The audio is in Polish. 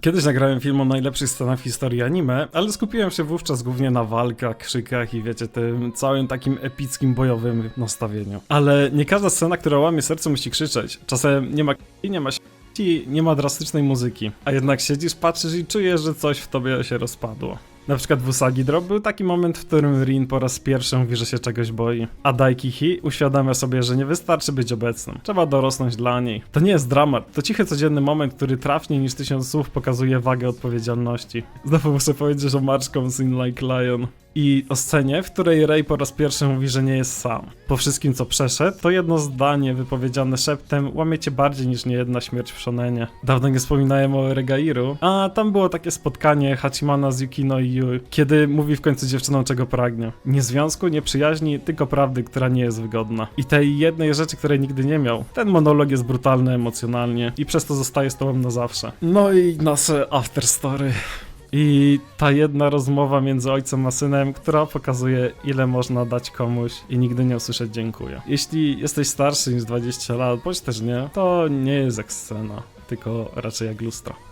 Kiedyś nagrałem film o najlepszych scenach w historii anime, ale skupiłem się wówczas głównie na walkach, krzykach i wiecie, tym całym takim epickim, bojowym nastawieniu. Ale nie każda scena, która łamie serce musi krzyczeć. Czasem nie ma i nie ma nie ma drastycznej muzyki. A jednak siedzisz, patrzysz i czujesz, że coś w tobie się rozpadło. Na przykład w Usagi Drop był taki moment, w którym Rin po raz pierwszy mówi, że się czegoś boi. A Daikihi uświadamia sobie, że nie wystarczy być obecnym. Trzeba dorosnąć dla niej. To nie jest dramat, to cichy codzienny moment, który trafniej niż tysiąc słów pokazuje wagę odpowiedzialności. Znowu muszę powiedzieć, że March comes in like lion. I o scenie, w której Rey po raz pierwszy mówi, że nie jest sam. Po wszystkim, co przeszedł, to jedno zdanie wypowiedziane szeptem łamie cię bardziej niż niejedna śmierć w Shonenie. Dawno nie wspominałem o Regairu, a tam było takie spotkanie Hachimana z Yukino i Yui, kiedy mówi w końcu dziewczynom, czego pragnie. Nie związku, nie przyjaźni, tylko prawdy, która nie jest wygodna. I tej jednej rzeczy, której nigdy nie miał. Ten monolog jest brutalny emocjonalnie i przez to zostaje z tobą na zawsze. No i nasze afterstory. I ta jedna rozmowa między ojcem a synem, która pokazuje, ile można dać komuś i nigdy nie usłyszeć dziękuję. Jeśli jesteś starszy niż 20 lat, bądź też nie, to nie jest jak scena, tylko raczej jak lustro.